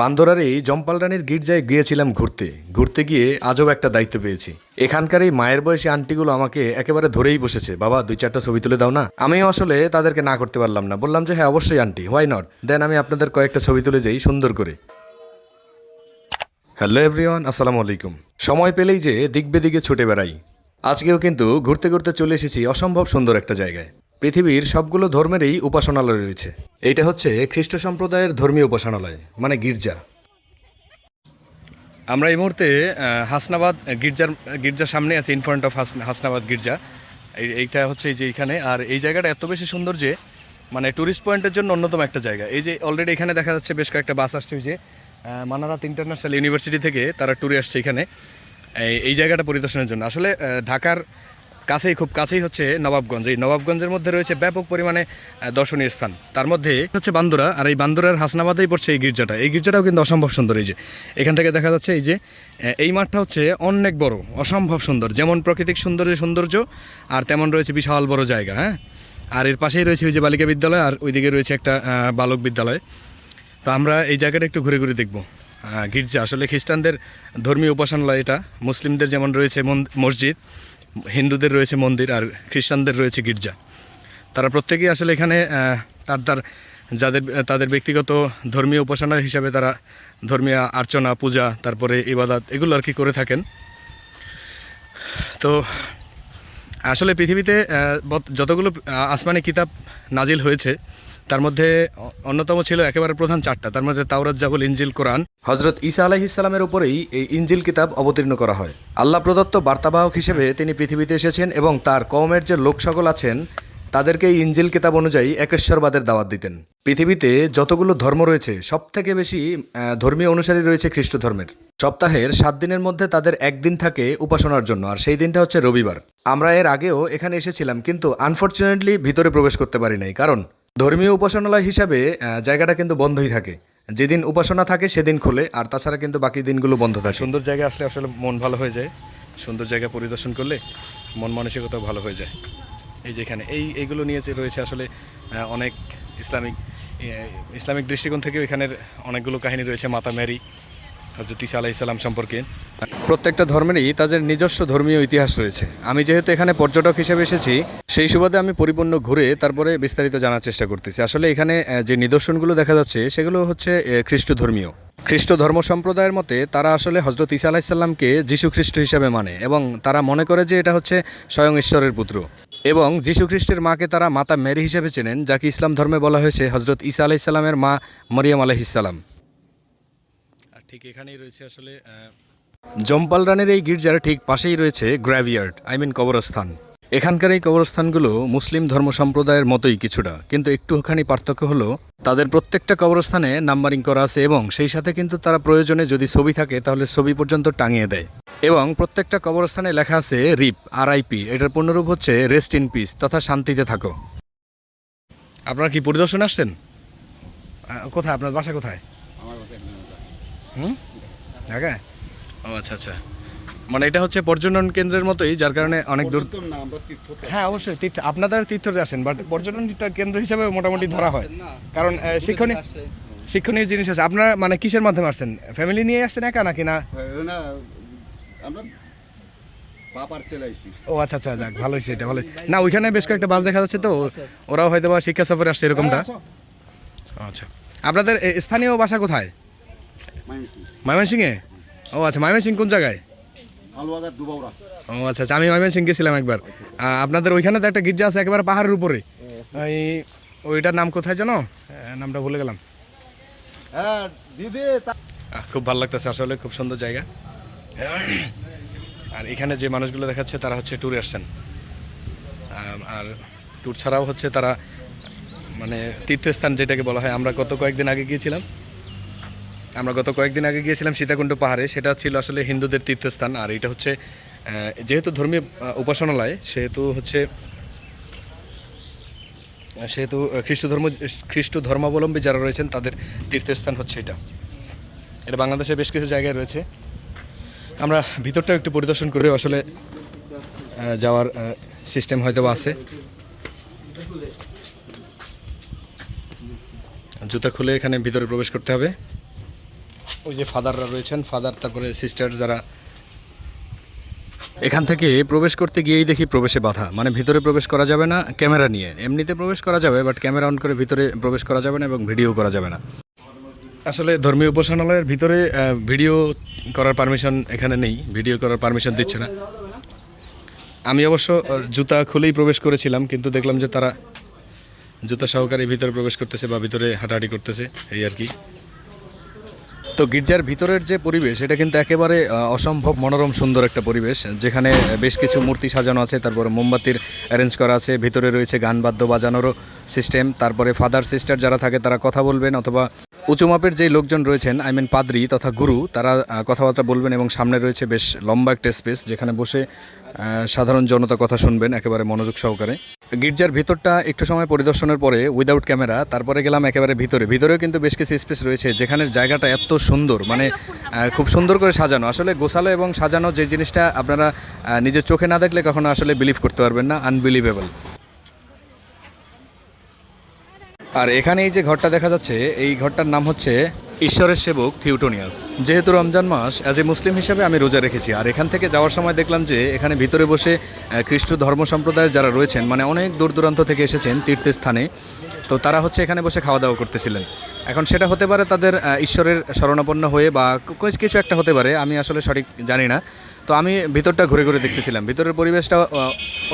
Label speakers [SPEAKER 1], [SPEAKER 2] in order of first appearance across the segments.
[SPEAKER 1] বান্দরার এই জম্পাল জম্পালরানির গির্জায় গিয়েছিলাম ঘুরতে। ঘুরতে গিয়ে আজও একটা দায়িত্ব পেয়েছি। এখানকার এই মায়ের বয়সী আন্টিগুলো আমাকে একেবারে ধরেই বসেছে। বাবা, দুই চারটা ছবি তুলে দাও না। আমিও আসলে তাদেরকে না করতে পারলাম না। বললাম যে হ্যাঁ অবশ্যই আন্টি হোয়াই নট দেন আমি আপনাদের কয়েকটা ছবি তুলে যাই সুন্দর করে। হ্যালো এভরিওয়ান আসসালামু আলাইকুম। সময় পেলেই যে দিক বেদিকে ছুটে বেড়াই। আজকেও কিন্তু ঘুরতে ঘুরতে চলে এসেছি অসম্ভব সুন্দর একটা জায়গায়। পৃথিবীর সবগুলো ধর্মেরই উপাসনালয় রয়েছে। এইটা হচ্ছে খ্রিস্ট সম্প্রদায়ের ধর্মীয় উপাসনালয় মানে গির্জা। আমরা এই মুহূর্তে হাসনাবাদ গির্জার গির্জার সামনে আছি ইন ফ্রন্ট অফ হাসনাবাদ গির্জা। এই, এইটা হচ্ছে এই যে এইখানে, আর এই জায়গাটা এত বেশি সুন্দর যে মানে ট্যুরিস্ট পয়েন্টের জন্য অন্যতম একটা জায়গা। এই যে অলরেডি এখানে দেখা যাচ্ছে বেশ কয়েকটা বাস আসছে যে মানারাত ইন্টারন্যাশনাল ইউনিভার্সিটি থেকে তারা ট্যুরে আসছে এখানে। এই জায়গাটা পরিদর্শনের জন্য। আসলে ঢাকার কাছেই, খুব কাছেই হচ্ছে নবাবগঞ্জ। এই নবাবগঞ্জের মধ্যে রয়েছে ব্যাপক পরিমাণে দর্শনীয় স্থান। তার মধ্যে হচ্ছে বান্দুরা, আর এই বান্দুরার হাসনাবাদেই পড়ছে এই গির্জাটা। এই গির্জাটাও কিন্তু অসম্ভব সুন্দর, এই যে। এখান থেকে দেখা যাচ্ছে এই যে এই মাঠটা হচ্ছে অনেক বড়, অসম্ভব সুন্দর। যেমন প্রাকৃতিক সৌন্দর্য সৌন্দর্য, আর তেমন রয়েছে বিশাল বড় জায়গা হ্যাঁ? আর এর পাশেই রয়েছে ওই যে বালিকা বিদ্যালয়, আর ওইদিকে রয়েছে একটা বালক বিদ্যালয়। তো আমরা এই জায়গাটা একটু ঘুরে ঘুরে দেখব। গির্জা, আসলে খ্রিস্টানদের ধর্মীয় উপাসনালয় এটা, মুসলিমদের যেমন রয়েছে মসজিদ হিন্দুদের রয়েছে মন্দির আর খ্রিস্টানদের রয়েছে গির্জা। তারা প্রত্যেকেই আসলে এখানে তার তার যাদের, তাদের ব্যক্তিগত ধর্মীয় উপাসনা হিসাবে তারা ধর্মীয় আর্চনা, পূজা, তারপরে ইবাদত এগুলো আর কি করে থাকেন। তো আসলে পৃথিবীতে যতগুলো আসমানি কিতাব নাজিল হয়েছে তার মধ্যে অন্যতম ছিল একেবারে প্রধান চারটা, তার মধ্যে তাওরাত জাবুল ইঞ্জিল কোরআন। হজরত ইসা ঈসা আলাইহিসালামের উপরেই এই ইঞ্জিল কিতাব অবতীর্ণ করা হয়। আল্লাহ প্রদত্ত বার্তাবাহক হিসেবে তিনি পৃথিবীতে এসেছেন এবং তার কওমের যে লোক সকল আছেন, তাদেরকে এই ইঞ্জিল কিতাব অনুযায়ী একেশ্বরবাদের দাওয়াত দিতেন। পৃথিবীতে যতগুলো ধর্ম রয়েছে সব থেকে বেশি ধর্মীয় অনুসারী রয়েছে খ্রিস্ট ধর্মের। সপ্তাহের সাত দিনের মধ্যে তাদের একদিন থাকে উপাসনার জন্য, আর সেই দিনটা হচ্ছে রবিবার। আমরা এর আগেও এখানে এসেছিলাম, কিন্তু আনফর্চুনেটলি ভিতরে প্রবেশ করতে পারি নাই। কারণ ধর্মীয় উপাসনালয় হিসাবে জায়গাটা কিন্তু বন্ধই থাকে। যেদিন উপাসনা থাকে সেদিন খোলে, আর তাছাড়া কিন্তু বাকি দিনগুলো বন্ধ থাকে। সুন্দর জায়গা আসলে আসলে মন ভালো হয়ে যায়। সুন্দর জায়গা পরিদর্শন করলে মন মানসিকতাও ভালো হয়ে যায়। এই যেখানে এই, এইগুলো নিয়ে রয়েছে আসলে অনেক ইসলামিক ইসলামিক দৃষ্টিকোণ থেকেও এখানের অনেকগুলো কাহিনী রয়েছে। মাতা ম্যারি হজরত ইসা আলাহ ইসলাম সম্পর্কে। প্রত্যেকটা ধর্মেরই তাদের নিজস্ব ধর্মীয় ইতিহাস রয়েছে। আমি যেহেতু এখানে পর্যটক হিসেবে এসেছি, সেই সুবাদে আমি পরিপূর্ণ ঘুরে তারপরে বিস্তারিত জানার চেষ্টা করতেছি। আসলে এখানে যে নিদর্শনগুলো দেখা যাচ্ছে, সেগুলো হচ্ছে খ্রিস্ট ধর্মীয়। খ্রিস্ট ধর্ম সম্প্রদায়ের মতে তারা আসলে হজরত ইসা আলাহিসাল্লামকে যীশু খ্রিস্ট হিসাবে মানে এবং তারা মনে করে যে এটা হচ্ছে স্বয়ং ঈশ্বরের পুত্র। এবং যীশু খ্রিস্টের মাকে তারা মাতা মেরি হিসেবে চেনেন, যাকে ইসলাম ধর্মে বলা হয়েছে হজরত ইসা আলাইসাল্লামের মা মরিয়াম আলাইহিসাল্লাম আর ঠিক এখানেই রয়েছে আসলে জম্পাল রানের এই গির্জার ঠিক পাশেই রয়েছে গ্র্যাভিয়ার্ড আই মিন কবরস্থান। এখানকার এই কবরস্থানগুলো মুসলিম ধর্ম সম্প্রদায়ের মতোই কিছুটা কিন্তু একটুখানি পার্থক্য হলো তাদের প্রত্যেকটা কবরস্থানে নাম্বারিং করা আছে এবং সেই সাথে কিন্তু তারা প্রয়োজনে যদি ছবি থাকে তাহলে ছবি পর্যন্ত টাঙিয়ে দেয়। এবং প্রত্যেকটা কবরস্থানে লেখা আছে রিপ আর আরআইপি এটার পূর্ণরূপ হচ্ছে রেস্ট ইন পিস তথা শান্তিতে থাকো। আপনারা কি পরিদর্শন আসছেন? কোথায়? আপনার বাসা কোথায়
[SPEAKER 2] আমার কথা এখানে না।
[SPEAKER 1] হুম? ঢাকায় ও আচ্ছা আচ্ছা। মানে এটা হচ্ছে পর্যটন কেন্দ্রের মতোই যার কারণে অনেক দূর হ্যাঁ অবশ্যই তীর্থ আপনাদের তীর্থতে আসেন বাট পর্যটন কেন্দ্র হিসাবে মোটামুটি ধরা হয়। কারণ শিক্ষণীয় শিক্ষণীয় জিনিস আছে। আপনারা মানে কিসের মাধ্যমে আসছেন? ফ্যামিলি নিয়ে আসছেন একা নাকি না?
[SPEAKER 2] না আমরা বাবার ছেলে আইছি।
[SPEAKER 1] ও আচ্ছা আচ্ছা যাক ভালো হয়েছে এটা ভালো না ওইখানে বেশ কয়েকটা বাস দেখা যাচ্ছে তো। ওরাও হয়তো বা শিক্ষা সফরে আসছে এরকমটা। আচ্ছা। আপনাদের স্থানীয় বাসা কোথায়? ময়মনসিংহে? ও আচ্ছা ময়মনসিং কোন জায়গায়? ও আচ্ছা আচ্ছা আমি ময়মনসিং গেছিলাম একবার। আপনাদের ওইখানে তো একটা গির্জা আছে একেবারে পাহাড়ের উপরে। ওই ওইটার নাম কোথায় জানো নামটা ভুলে গেলাম।
[SPEAKER 2] হ্যাঁ দিদি
[SPEAKER 1] খুব ভালো লাগতেছে আসলে খুব সুন্দর জায়গা। আর এখানে যে মানুষগুলো দেখাচ্ছে তারা হচ্ছে ট্যুরে আসছেন। আর ট্যুর ছাড়াও হচ্ছে তারা মানে তীর্থস্থান যেটাকে বলা হয় আমরা গত কয়েকদিন আগে গিয়েছিলাম। আমরা গত কয়েকদিন আগে গিয়েছিলাম সীতাকুণ্ড পাহাড়ে, সেটা ছিল আসলে হিন্দুদের তীর্থস্থান, আর এটা হচ্ছে যেহেতু ধর্মীয় উপাসনালয়, সেহেতু হচ্ছে সেহেতু খ্রিস্ট ধর্ম, খ্রিস্ট ধর্মাবলম্বী যারা রয়েছেন, তাদের তীর্থস্থান হচ্ছে এটা। এটা বাংলাদেশে বেশ কিছু জায়গায় রয়েছে। আমরা ভিতরটাও একটু পরিদর্শন করে আসলে যাওয়ার সিস্টেম হয়তো আছে। জুতা খুলে এখানে ভিতরে প্রবেশ করতে হবে। ওই যে ফাদাররা রয়েছেন, ফাদার তারপরে সিস্টার যারা। এখান থেকে প্রবেশ করতে গিয়েই দেখি প্রবেশে বাধা। মানে ভিতরে প্রবেশ করা যাবে না, ক্যামেরা নিয়ে। এমনিতে প্রবেশ করা যাবে বাট ক্যামেরা অন করে ভিতরে প্রবেশ করা যাবে না এবং ভিডিও করা যাবে না। আসলে ধর্মীয় উপাসনালয়ের ভিতরে ভিডিও করার পারমিশন এখানে নেই। ভিডিও করার পারমিশন দিচ্ছে না। আমি অবশ্য জুতা খুলেই প্রবেশ করেছিলাম, কিন্তু দেখলাম যে তারা জুতা সহকারে ভিতরে প্রবেশ করতেছে বা ভিতরে হাঁটাহাঁটি করতেছে, এই আর কি। তো গির্জার ভিতরের যে পরিবেশ, এটা কিন্তু একেবারে অসম্ভব মনোরম সুন্দর একটা পরিবেশ। যেখানে বেশ কিছু মূর্তি সাজানো আছে, তারপরে মোমবাতির অ্যারেঞ্জ করা আছে, ভিতরে রয়েছে গান বাদ্য বাজানোরও সিস্টেম তারপরে ফাদার সিস্টার যারা থাকে তারা কথা বলবেন অথবা উঁচু মাপের যে লোকজন রয়েছেন আই মিন পাদ্রি তথা গুরু, তারা কথাবার্তা বলবেন এবং সামনে রয়েছে বেশ লম্বা একটা স্পেস যেখানে বসে সাধারণ জনতা কথা শুনবেন একেবারে মনোযোগ সহকারে। গির্জার ভিতরটা একটু সময় পরিদর্শনের পরে উইদাউট ক্যামেরা তারপরে গেলাম একেবারে ভিতরে। ভিতরেও কিন্তু বেশ কিছু স্পেস রয়েছে যেখানে জায়গাটা এত সুন্দর মানে খুব সুন্দর করে সাজানো। আসলে গোছালো এবং সাজানো যে জিনিসটা আপনারা নিজের চোখে না দেখলে কখনো আসলে বিলিভ করতে পারবেন না আনবিলিভেবল আর এখানে এই যে ঘরটা দেখা যাচ্ছে, এই ঘরটার নাম হচ্ছে ঈশ্বরের সেবক থিউটোনিয়াস। যেহেতু রমজান মাস অ্যাজ এ মুসলিম হিসাবে আমি রোজা রেখেছি। আর এখান থেকে যাওয়ার সময় দেখলাম যে, এখানে ভিতরে বসে খ্রিস্ট ধর্ম সম্প্রদায়ের যারা রয়েছেন মানে অনেক দূর দূরান্ত থেকে এসেছেন তীর্থস্থানে, তো তারা হচ্ছে এখানে বসে খাওয়া দাওয়া করতেছিলেন। এখন সেটা হতে পারে তাদের ঈশ্বরের শরণাপন্ন হয়ে বা কিছু একটা হতে পারে, আমি আসলে সঠিক জানি না। তো আমি ভিতরটা ঘুরে ঘুরে দেখতেছিলাম। ভিতরের পরিবেশটা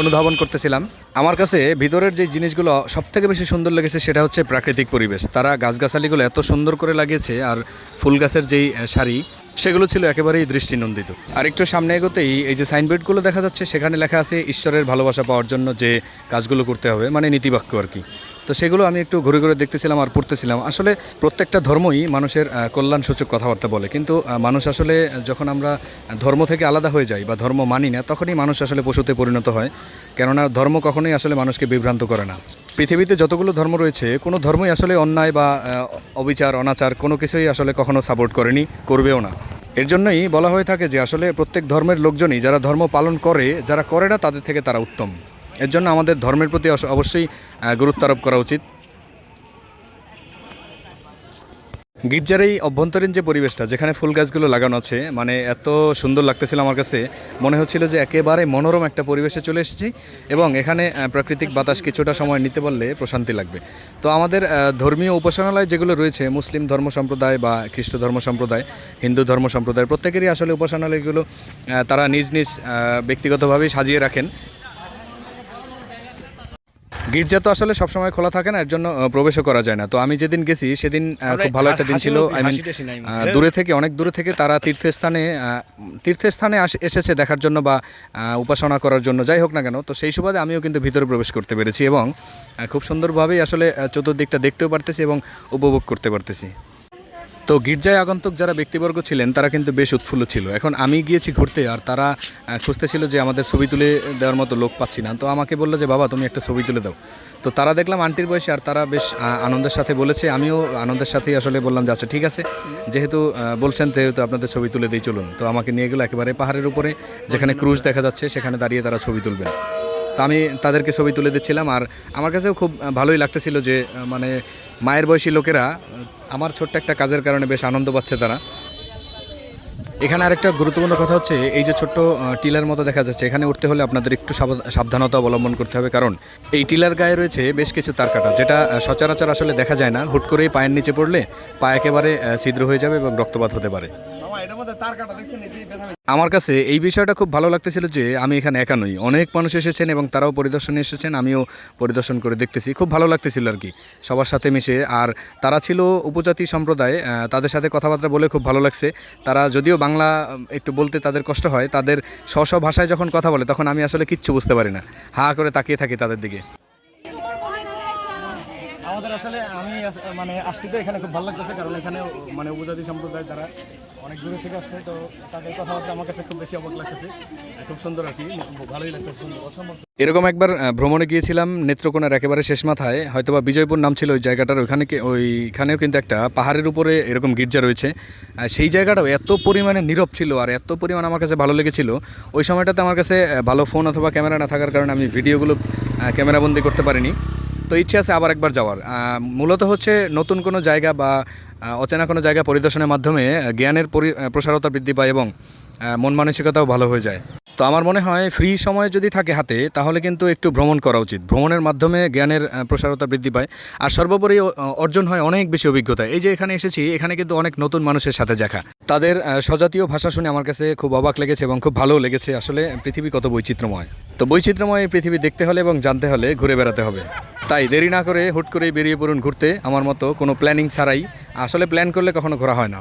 [SPEAKER 1] অনুধাবন করতেছিলাম। আমার কাছে ভিতরের যে জিনিসগুলো সব থেকে বেশি সুন্দর লেগেছে সেটা হচ্ছে প্রাকৃতিক পরিবেশ। তারা গাছগাছালিগুলো এত সুন্দর করে লাগিয়েছে আর ফুল গাছের যেই সারি, সেগুলো ছিল একেবারেই দৃষ্টিনন্দিত। আর একটু সামনে এগোতেই এই যে সাইনবোর্ডগুলো দেখা যাচ্ছে, সেখানে লেখা আছে, ঈশ্বরের ভালোবাসা পাওয়ার জন্য যে কাজগুলো করতে হবে মানে নীতিবাক্য আর কি। তো সেগুলো আমি একটু ঘুরে ঘুরে দেখতেছিলাম আর পড়তেছিলাম। আসলে প্রত্যেকটা ধর্মই মানুষের কল্যাণসূচক কথাবার্তা বলে। কিন্তু মানুষ আসলে যখন আমরা ধর্ম থেকে আলাদা হয়ে যাই বা ধর্ম মানি না, তখনই মানুষ আসলে পশুতে পরিণত হয়। কেননা, ধর্ম কখনোই আসলে মানুষকে বিভ্রান্ত করে না। পৃথিবীতে যতগুলো ধর্ম রয়েছে, কোনো ধর্মই আসলে অন্যায় বা অবিচার, অনাচার কোনো কিছুই আসলে কখনো সাপোর্ট করেনি, করবেও না। এর জন্যই বলা হয়ে থাকে যে, আসলে প্রত্যেক ধর্মের লোকজনই যারা ধর্ম পালন করে, যারা করে না, তাদের থেকে তারা উত্তম। এর জন্য আমাদের ধর্মের প্রতি অবশ্যই গুরুত্ব আরোপ করা উচিত। গির্জার এই অভ্যন্তরীণ যে পরিবেশটা, যেখানে ফুল গাছগুলো লাগানো আছে মানে এত সুন্দর লাগতেছিল আমার কাছে। মনে হচ্ছিল যে একেবারে মনোরম একটা পরিবেশে চলে এসেছি এবং এখানে প্রাকৃতিক বাতাস কিছুটা সময় নিতে পারলে প্রশান্তি লাগবে। তো আমাদের ধর্মীয় উপাসনালয় যেগুলো রয়েছে, মুসলিম ধর্ম সম্প্রদায় বা খ্রিস্ট ধর্ম সম্প্রদায়, হিন্দু ধর্ম সম্প্রদায় প্রত্যেকেরই আসলে উপাসনালয়গুলো তারা নিজ নিজ ব্যক্তিগতভাবেই সাজিয়ে রাখেন। গির্জা তো আসলে সবসময় খোলা থাকে না এর জন্য প্রবেশও করা যায় না। তো আমি যেদিন গেছি সেদিন খুব ভালো একটা দিন ছিল। আই মিন দূরে থেকে অনেক দূরে থেকে তারা তীর্থস্থানে তীর্থস্থানে আস- এসেছে দেখার জন্য বা উপাসনা করার জন্য যাই হোক না কেন। তো সেই সুবাদে আমিও কিন্তু ভিতরে প্রবেশ করতে পেরেছি এবং খুব সুন্দরভাবেই আসলে চতুর্দিকটা দেখতেও পারতেছি এবং উপভোগ করতে পারতেছি। তো গির্জায় আগন্তুক যারা ব্যক্তিবর্গ ছিলেন তারা কিন্তু বেশ উৎফুল্ল ছিল। এখন আমি গিয়েছি ঘুরতে আর তারা আহ, খুঁজতেছিল যে আমাদের ছবি তুলে দেওয়ার মতো লোক পাচ্ছি না। তো আমাকে বলল যে বাবা তুমি একটা ছবি তুলে দাও। তো তারা দেখলাম আন্টির বয়সে আর তারা বেশ আনন্দের সাথে বলেছে। আমিও আনন্দের সাথেই আসলে বললাম যে আচ্ছা ঠিক আছে। যেহেতু বলছেন যেহেতু আপনাদের ছবি তুলে দিই চলুন। তো আমাকে নিয়ে গেলো একেবারে পাহাড়ের উপরে যেখানে ক্রুজ দেখা যাচ্ছে সেখানে দাঁড়িয়ে তারা ছবি তুলবেন তো আমি তাদেরকে ছবি তুলে দিচ্ছিলাম আর আমার কাছেও খুব ভালোই লাগতেছিল যে মানে মায়ের বয়সী লোকেরা, আমার ছোট্ট একটা কাজের কারণে বেশ আনন্দ পাচ্ছে তারা। এখানে আরেকটা গুরুত্বপূর্ণ কথা হচ্ছে, এই যে ছোট্ট টিলার মতো দেখা যাচ্ছে, এখানে উঠতে হলে আপনাদের একটু সাবধানতা অবলম্বন করতে হবে। কারণ এই টিলার গায়ে রয়েছে বেশ কিছু তার কাটা, যেটা সচরাচর আসলে দেখা যায় না। হুট করেই পায়ের নিচে পড়লে পা একেবারে ছিদ্র হয়ে যাবে এবং রক্তপাত হতে পারে। আমার কাছে এই বিষয়টা খুব ভালো লাগতেছিল যে আমি এখানে একা নই। অনেক মানুষ এসেছেন এবং তারাও পরিদর্শনে এসেছেন আমিও পরিদর্শন করে দেখতেছি। খুব ভালো লাগতেছিল আর কি সবার সাথে মিশে। আর তারা ছিল উপজাতি সম্প্রদায় তাদের সাথে কথাবার্তা বলে খুব ভালো লাগছে। তারা যদিও বাংলা একটু বলতে তাদের কষ্ট হয় তাদের স্ব স্ব ভাষায় যখন কথা বলে তখন আমি আসলে কিচ্ছু বুঝতে পারি না। হা করে তাকিয়ে থাকি তাদের দিকে।
[SPEAKER 3] আমাদের আসলে আমি মানে আসছি তো এখানে খুব ভালো লাগতেছে কারণ এখানে মানে উপজাতি সম্প্রদায় তারা অনেক দূরে থেকে আসছে, তো তাদের কথাবার্তা আমার কাছে খুব বেশি অবাক লাগতেছে। খুব সুন্দর আর কি, ভালোই লাগতেছে, সুন্দর, অসম্ভব।
[SPEAKER 1] এরকম একবার ভ্রমণে গিয়েছিলাম নেত্রকোনার একেবারে শেষ মাথায়, হয়তোবা বিজয়পুর নাম ছিল ওই জায়গাটার, ওইখানে ওইখানেও কিন্তু একটা পাহাড়ের উপরে এরকম গির্জা রয়েছে। সেই জায়গাটাও এত পরিমাণে নীরব ছিল আর এত পরিমাণ আমার কাছে ভালো লেগেছিল। ওই সময়টাতে আমার কাছে ভালো ফোন অথবা ক্যামেরা না থাকার কারণে আমি ভিডিওগুলো ক্যামেরাবন্দি করতে পারিনি। তো ইচ্ছে আছে আবার একবার যাওয়ার। মূলত হচ্ছে নতুন কোনো জায়গা বা অচেনা কোনো জায়গা পরিদর্শনের মাধ্যমে জ্ঞানের পরি- প্রসারতা বৃদ্ধি পায় এবং মন মানসিকতাও ভালো হয়ে যায়। তো আমার মনে হয় ফ্রি সময় যদি থাকে হাতে, তাহলে কিন্তু একটু ভ্রমণ করা উচিত। ভ্রমণের মাধ্যমে জ্ঞানের প্রসারতা বৃদ্ধি পায়। আর সর্বোপরি অর্জন হয় অনেক বেশি অভিজ্ঞতা। এই যে এখানে এসেছি, এখানে কিন্তু অনেক নতুন মানুষের সাথে দেখা। তাদের স্বজাতীয় ভাষা শুনে আমার কাছে খুব অবাক লেগেছে এবং খুব ভালো লেগেছে আসলে পৃথিবী কত বৈচিত্র্যময়। তো বৈচিত্র্যময় পৃথিবী দেখতে হলে এবং জানতে হলে ঘুরে বেড়াতে হবে। তাই দেরি না করে হুট করে বেরিয়ে পড়ুন ঘুরতে। আমার মতো কোনো প্ল্যানিং ছাড়াই। আসলে প্ল্যান করলে কখনো ঘোরা হয় না।